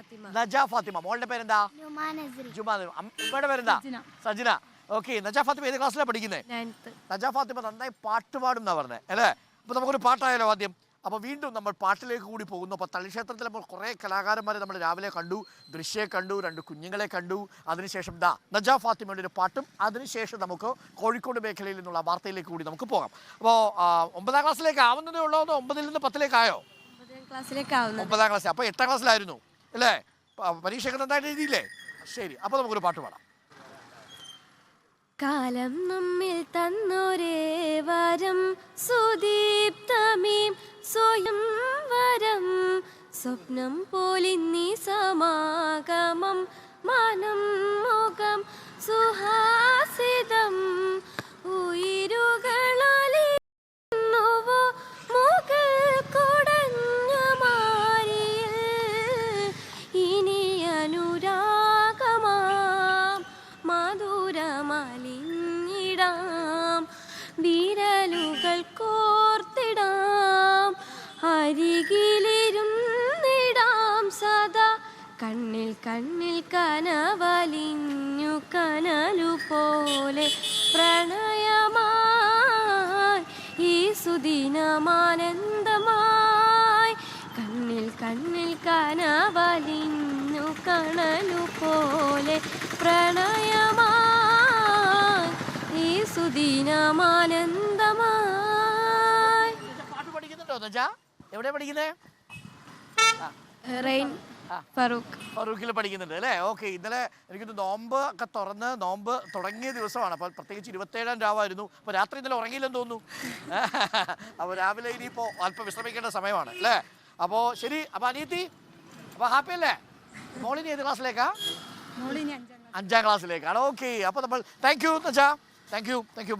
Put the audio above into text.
ഫാത്തിമ. നജ ഫാത്തിമ. മോളുടെ പേരെന്താ? ജുമാ ഉമ്മയുടെ പേരെന്താ? സജിന. ഓക്കെ നജ ഫാത്തിമ ഏത് ക്ലാസ്സിലാണ് പഠിക്കുന്നത് നയൻത്ത് നജ ഫാത്തിമ നന്നായി പാട്ട് പാടും എന്നാ പറഞ്ഞത് അല്ലേ? അപ്പൊ നമുക്കൊരു പാട്ടായാലോ ആദ്യം? അപ്പൊ വീണ്ടും നമ്മൾ പാട്ടിലേക്ക് കൂടി പോകുന്നു. അപ്പൊ തളിക്ഷേത്രത്തിൽ നമ്മൾ കുറേ കലാകാരന്മാരെ നമ്മൾ രാവിലെ കണ്ടു ദൃശ്യെ കണ്ടു രണ്ട് കുഞ്ഞുങ്ങളെ കണ്ടു. അതിനുശേഷം ദാ നജാ ഫാത്തിമയുടെ ഒരു പാട്ടും അതിനുശേഷം നമുക്ക് കോഴിക്കോട് മേഖലയിൽ നിന്നുള്ള വാർത്തയിലേക്ക് കൂടി നമുക്ക് പോകാം. അപ്പോൾ ഒമ്പതാം ക്ലാസ്സിലേക്ക് ആവുന്നതേ ഉള്ളോ ഒമ്പതിൽ നിന്ന് പത്തിലേക്കായോ? ഒമ്പതാം ക്ലാസ് അപ്പോൾ എട്ടാം ക്ലാസ്സിലായിരുന്നു അല്ലേ? പരീക്ഷയൊക്കെ നന്നായിട്ട് എഴുതിയില്ലേ? ശരി. അപ്പോൾ നമുക്കൊരു പാട്ട് പാടാം. കാലം നമ്മിൽ തന്നൊരേ വരം സുദീപ്തമീം സ്വയം വരം. സ്വപ്നം പോലിന്നീ സമാഗമം മനം മുഖം കണ്ണിൽ കണ്ണിൽ കനവലിഞ്ഞു കനലു പോലെ പ്രണയമായി. ഈ സുദിനമാനന്ദമായി കണ്ണിൽ കണ്ണിൽ കനവലിഞ്ഞു കണലു പോലെ പ്രണയമായി. ഈ സുദിനമാനന്ദമായി പാട്ട് പഠിക്കുന്നുണ്ടോ എവിടെ പഠിക്കുന്നേ? റെയിൻ ഫറൂഖ്. ഫറൂഖിൽ പഠിക്കുന്നുണ്ട് അല്ലേ? ഓക്കെ ഇന്നലെ എനിക്ക് നോമ്പ് ഒക്കെ തുറന്ന് നോമ്പ് തുടങ്ങിയ ദിവസമാണ്. അപ്പോൾ പ്രത്യേകിച്ച് ഇരുപത്തേഴാം രാവായിരുന്നു. അപ്പോൾ രാത്രി ഇന്നലെ ഉറങ്ങിയില്ലെന്ന് തോന്നുന്നു. അപ്പോൾ രാവിലെ ഇനിയിപ്പോൾ അല്പം വിശ്രമിക്കേണ്ട സമയമാണ് അല്ലേ? അപ്പോൾ ശരി അപ്പോൾ അനിയത്തി അപ്പോൾ ഹാപ്പി അല്ലേ? മോളിനി ഏത് ക്ലാസ്സിലേക്കാ? അഞ്ചാം ക്ലാസ്സിലേക്കാണ്. ഓക്കെ അപ്പോൾ നമ്മൾ thank you thank you thank you